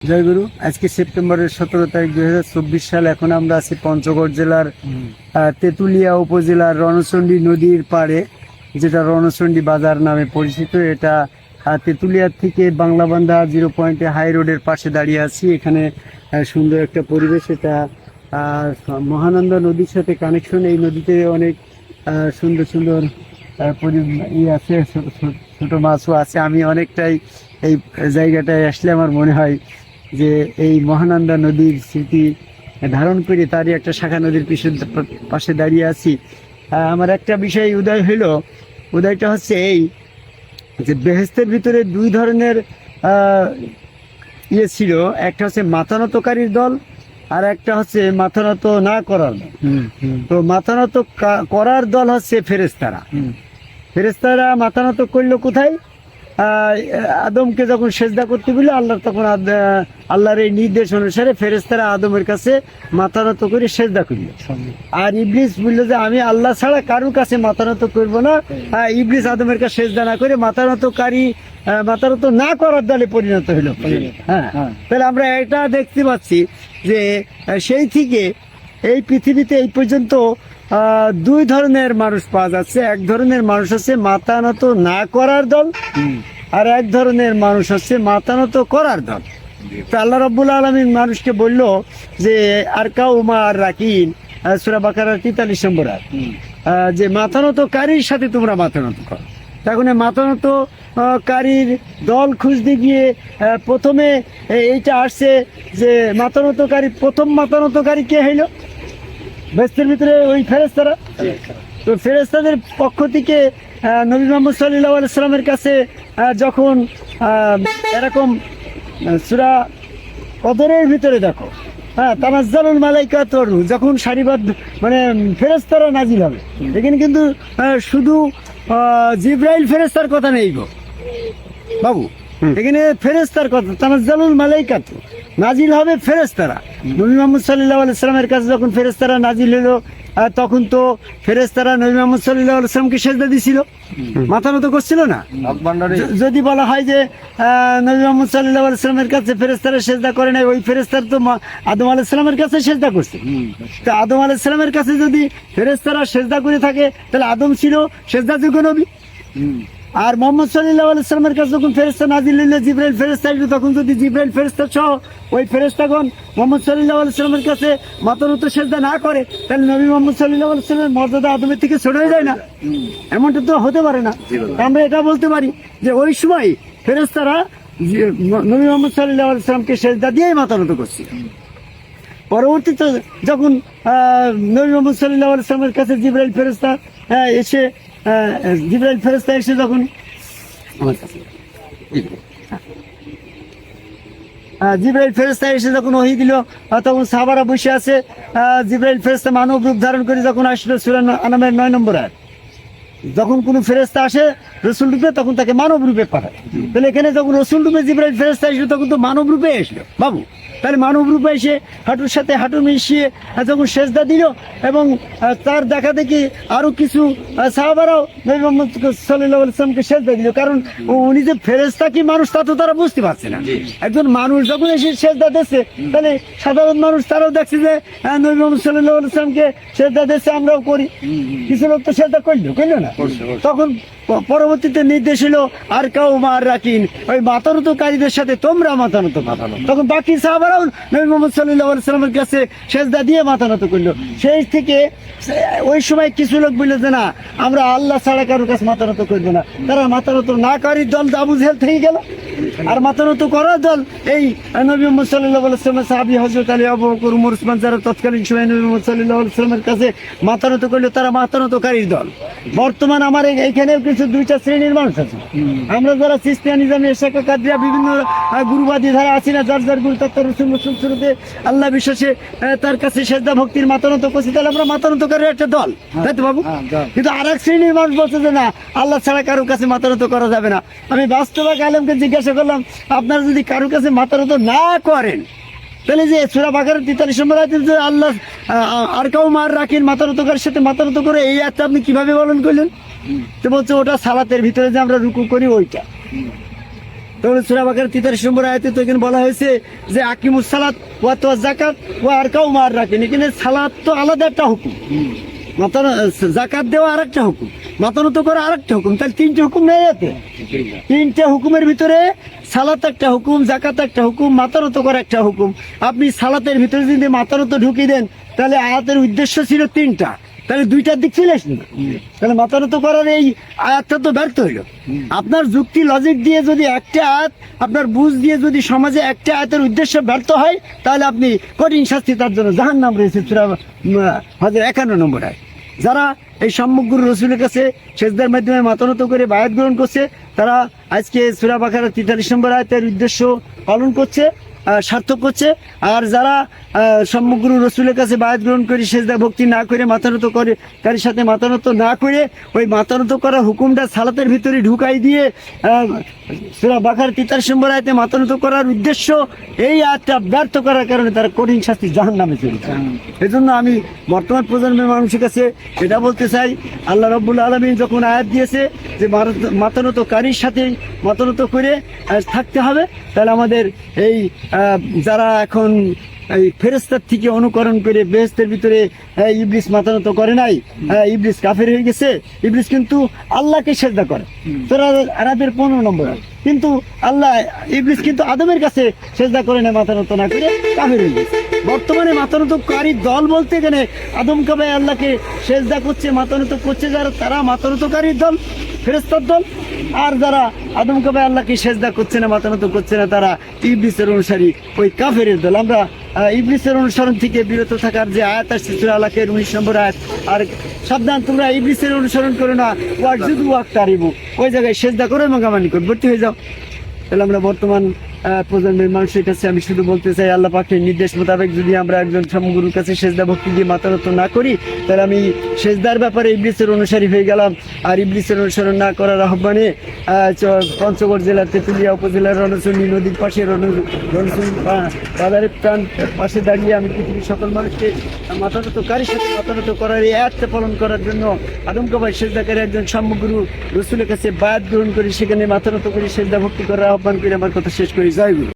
জয় গুরু আজকে সেপ্টেম্বরের সতেরো তারিখ দুই হাজার চব্বিশ সাল এখন আমরা আছি পঞ্চগড় জেলার তেঁতুলিয়া উপজেলার রণচণ্ডী নদীর পাড়ে যেটা রণচণ্ডী বাজার নামে পরিচিত। এটা তেঁতুলিয়ার থেকে বাংলাবান্ধা জিরো পয়েন্টে হাই রোডের পাশে দাঁড়িয়ে আছি। এখানে সুন্দর একটা পরিবেশ এটা মহানন্দা নদীর সাথে কানেকশন এই নদীতে অনেক সুন্দর সুন্দর ই আছে ছোট মাছও আছে। আমি অনেকটাই এই জায়গাটায় আসলে আমার মনে হয় যে এই মহানন্দা নদীর স্মৃতি ধারণ করে তারই একটা শাখা নদীর পিছনে পাশে দাঁড়িয়ে আছি। আমার একটা বিষয় উদয় হইল। উদয়টা হচ্ছে এই যে বেহেস্তের ভিতরে দুই ধরনের ইয়ে ছিল। একটা হচ্ছে মাথানতকারীর দল আর একটা হচ্ছে মাথানত না করার দল। তো মাথানত করার দল হচ্ছে ফেরেস্তারা ফেরেস্তারা মাথানত করল কোথায়? আদমকে যখন সেজদা করতে বলল আল্লাহ তখন আল্লাহর এই নির্দেশ অনুসারে ফেরেস্তারা আদমের কাছে মাথা নত করে সেজদা করল আর ইবলিস বলল যে আমি আল্লাহ ছাড়া কারোর কাছে মাথা নত করব না ইবলিস আদমের কাছে সেজদা না করে মাথানতকারী আহ, মাথানত না করার দলে পরিণত হলো হ্যাঁ। তাহলে আমরা এটা দেখতে পাচ্ছি যে সেই থেকে এই পৃথিবীতে এই পর্যন্ত দুই ধরনের মানুষ পাওয়া যাচ্ছে। এক ধরনের মানুষ হচ্ছে মাতানত না করার দল আর এক ধরনের মানুষ হচ্ছে মাতানত করার দল। তো আল্লাহ রব্বুল আলমিন মানুষকে বলল যে আর কাউ মা আর রাকিন সুরা বাকার তেতাল্লিশ নম্বর আর যে মাথানত কারীর সাথে তোমরা মাথানত করো। তখন মাথানত কারীর দল খুঁজতে গিয়ে প্রথমে এইটা আসছে যে মাথানতকারী প্রথম মাথানতকারী কে হইল? বেস্তের ভিতরে ওই ফেরেস্তারা তো ফেরেস্তাদের পক্ষ থেকে নবী মোহাম্মদ সাল্লাহ আলাইসাল্লামের কাছে যখন এরকম সুরা কদরের ভিতরে দেখো হ্যাঁ তানাজ্জালুল মালাইকা তরু যখন সারিবাদ মানে ফেরেস্তারা নাজিল হবে। এখানে কিন্তু শুধু জিব্রাইল ফেরেস্তার কথা নেই গো। বাবু এখানে ফেরেস্তার কথা তানাজ্জালুল মালাইকা তো নাজিল হবে ফেরেস্তারা নবী মোহাম্মদ সাল্লাহ আলাইসালামের কাছে যখন ফেরেস্তারা নাজিল হলো তখন তো ফেরেস্তারা নবী মোহাম্মদ সাল্লাহ আলাইসালামকে সেজদা দিছিল। মাথা মতো করছিল না? যদি বলা হয় যে নবী মোহাম্মদ সাল্লাহ আলাইসালামের কাছে ফেরেস্তারা সেজদা করে নাই ওই ফেরেস্তার তো আদম আলাইসালামের কাছে সেজদা করছে। তো আদম আলাইসালামের কাছে যদি ফেরেস্তারা সেজদা করে থাকে তাহলে আদম ছিল সেজদা যোগ্য নবী আর মোহাম্মদ সাল্লাহ কাছে যখন ফেরেস্তা নাজিল হইলে জিব্রাইল ফেরেস্তা আসবে তখন যদি জিব্রাইল ফেরেস্তা সহ ওই ফেরেস্তাগণ মোহাম্মদ সাল্লাহ আলাইসালামের কাছে মাতানত সেজদা না করে তাহলে নবী মোহাম্মদ সাল্লাহ আলাইসালামের মর্যাদা আদমের থেকে ছোট যায় না। এমনটা তো হতে পারে না। আমরা এটা বলতে পারি যে ওই সময় ফেরেস্তারা নবী মোহাম্মদ সাল্লাহ আলাইসালামকে সেজদা দিয়েই মাতানত করছে পরবর্তীতে যখন নবী মোহাম্মদ সাল্লাহ আলাইসালামের কাছে জিব্রাইল ফেরেস্তা এসে জিব্রাইল ফেরেস্তা এসে যখন আমার কাছে জিব্রাইল ফেরেস্তা এসে যখন ওহি দিল তখন বসে আছে। জিব্রাইল ফেরেস্তা মানব রূপ ধারণ করে যখন আসলো সুরান আনামের নয় নম্বর আয়াত। যখন কোনো ফেরেস্তা আসে রসুল রূপে, তখন তাকে মানব রূপে পাঠায়। তাহলে এখানে যখন রসুল রূপে জিব্রাইল ফেরেস্তা আসলো তখন তো মানব রূপে এসলো। বাবু তাহলে মানব রূপে এসে হাঁটুর সাথে হাঁটু মিশিয়ে যখন সেজদা দিল এবং তার দেখা দেখি আরও কিছু সাহাবারাও নবী মোহাম্মদ সাল্লাহ ইসলামকে সেজদা দিল। কারণ উনি যে ফেরেস্তা কি মানুষ তা তো তারা বুঝতে পারছে না। একজন মানুষ যখন এসে সেজদা দিচ্ছে তাহলে সাধারণ মানুষ তারাও দেখছে যে নবী মোহাম্মদ সাল্লাহ ইসলামকে সেজদা দিচ্ছে আমরাও করি। কিছু লোক তো সেজদা করল করল না। তখন পরবর্তীতে নির্দেশ হলো আর কাউ মার রাখিন ওই মাতানতকারীদের সাথে তোমরা মাতানত মাতানো তখন বাকি নবী মোহাম্মদ সাল্লাহ সাল্লামের কাছে সেজদা দিয়ে মাতানত করল। সেই থেকে ওই সময় কিছু লোক বলল যে, না, আমরা আল্লাহ ছাড়া কারোর কাছে মাতানত করব না। তারা মাতানত না কারি দল থেকে গেল। আর মাতানত করার দল এই নবী মোহাম্মদ সাল্লাহ সাহাবি হজরত আলী উমর, উসমান, যারা তৎকালীন সময় নবী মোহাম্মদ সাল্লাহ সাল্লামের কাছে মাতানত করল, তারা মাতানতকারীর দল। বর্তমান আমার এইখানে কিছু দুইটা শ্রেণির মানুষ আছে। আমরা যারা সিস্তিয়া নিজামী শেখা বিভিন্ন গুরুবাদী ধারা আছি না, যার যার গুরু রসুল শুরুতে আল্লাহ বিশ্বাসে তার কাছে সেজদা ভক্তির মাতানত করছি তাহলে আমরা মাতানতকারীর একটা দল। তাই তো বাবু? হ্যাঁ, কিন্তু আর এক শ্রেণির মানুষ বলছে যে না আল্লাহ ছাড়া কারোর কাছে মাতানত করা যাবে না। আমি বাস্তবাক আলমকে জিজ্ঞাসা করলাম আপনারা যদি কারোর কাছে মাতানত না করেন তাহলে যে সুরা বাকার তেতাল্লিশ নম্বর আয়াতে যে আল্লাহ আর কেউ মার রাখেন মাতারতকার সাথে মাতারত করে এই একটা আপনি কীভাবে বলন করলেন? তো বলছে ওটা সালাতের ভিতরে যে আমরা রুকু করি ওইটা। তাহলে সুরা বাকার তিতারিশ নম্বর আয়াতে তো এখানে বলা হয়েছে যে আকিমুস সালাত ওয়া তো জাকাত ওয়া আর কাউ মার রাখেন এখানে সালাত তো আলাদা একটা হুকুম। মাতানো জাকাত দেওয়া আরেকটা হুকুম। মাতানত করা আরেকটা হুকুম। তাহলে তিনটে হুকুম নেই এতে। তিনটে হুকুমের ভিতরে সালাত একটা হুকুম জাকাত একটা হুকুম মাতানত করা একটা হুকুম। আপনি সালাতের ভিতরে যদি মাতানত ঢুকিয়ে দেন, তাহলে আয়াতের উদ্দেশ্য ছিল তিনটা। তাহলে দুইটার দিক চলে ছিল তাহলে মাতানত করার এই আয়াতটা তো ব্যর্থ হইল। আপনার যুক্তি লজিক দিয়ে যদি একটা আয়াত, আপনার বুঝ দিয়ে যদি সমাজে একটা আয়াতের উদ্দেশ্য ব্যর্থ হয়, তাহলে আপনি কঠিন শাস্তি তার জন্য জাহান নাম রয়েছে হাজার একান্ন নম্বর আয় যারা এই সমগ্র রসুলের কাছে শেষদের মাধ্যমে মাতানত করে বায়াত গ্রহণ করছে, তারা আজকে সুরা বাখারা তেতাল্লিশ নম্বর আয়তের উদ্দেশ্য পালন করছে। সার্থক করছে আর যারা সমগ্র রসুলের কাছে বায়াত গ্রহণ করে, সেজদা ভক্তি না করে, মাতানত করে, কারির সাথে মাতানত না করে, ওই মাতানত করা হুকুমটা সালাতের ভিতরে ঢুকাই দিয়ে সুরা বাখার তিতার নম্বর আয়তে মাতানত করার উদ্দেশ্য, এই আয়াতটা ব্যর্থ করার কারণে তারা কঠিন শাস্তি জাহান নামে চলেছে এই জন্য আমি বর্তমান প্রজন্মের মানুষের কাছে এটা বলতে চাই, আল্লাহ রব্বুল আলমিন যখন আয়াত দিয়েছে যে মাতানত কারির সাথে মাতানত করে থাকতে হবে। তাহলে আমাদের এই যারা এখন এই ফেরেস্তার থেকে অনুকরণ করে বেহেস্তের ভিতরে ইবলিস মাতানত করে নাই ইবলিস কাফের হয়ে গেছে ইবলিস কিন্তু আল্লাহকে সেজদা করে। তোরা আরাবের পনেরো নম্বর। কিন্তু আল্লাহ ইবলিস কিন্তু আদমের কাছে সেজদা করে না মাতানত না করে কাফের হয়ে গেছে। বর্তমানে মাতানতকারী দল বলতে গেলে আদম কাবাই আল্লাহকে সেজদা করছে মাতানত করছে যারা, তারা মাতানতকারীর দল ফেরেস্তার দল। আর যারা আদম কাবাই আল্লাহকে সেজদা করছে না মাতানত করছে না, তারা ইবলিসের অনুসারী, ওই কাফের দল। আমরা ইবলিসের অনুসরণ থেকে বিরত থাকার যে আয়াত আসছে, সুরা আলাকের উনিশ নম্বর আয়াত, আর সাবধান, তোমরা ইবলিসের অনুসরণ করো না। ওয়ার যুদু ওয়াক তারিবু ওই জায়গায় সেজদা করো এবং নিকট ভর্তি হয়ে যাও। তাহলে আমরা বর্তমান প্রজন্মের মানুষের কাছে আমি শুধু বলতে চাই, আল্লাহ পাকের নির্দেশ মোতাবেক যদি আমরা একজন সমগুরুর কাছে সেজদা ভক্তি দিয়ে মাতানত না করি, তাহলে আমি সেজদার ব্যাপারে ইবলিসের অনুসারী হয়ে গেলাম। আর ইবলিসের অনুসরণ না করার আহ্বানে পঞ্চগড় জেলার তেঁতুলিয়া উপজেলার রণচন্ডী নদীর পাশে রণ- রণচন্ডী পা- বাজারের প্রাণ পাশে দাঁড়িয়ে আমি পৃথিবীর সকল মানুষকে মাতানত কারির সাথে মাতানত করার এই আয়াতটা পালন করার জন্য আদমকাবাই সেজদাকারী একজন সাম্যগুরু রসুলের কাছে বায়াত গ্রহণ করি, সেখানে মাথানত করি, সেজদা ভক্তি করার আহ্বান করে। আমার কথা শেষ করি। জয় গুরু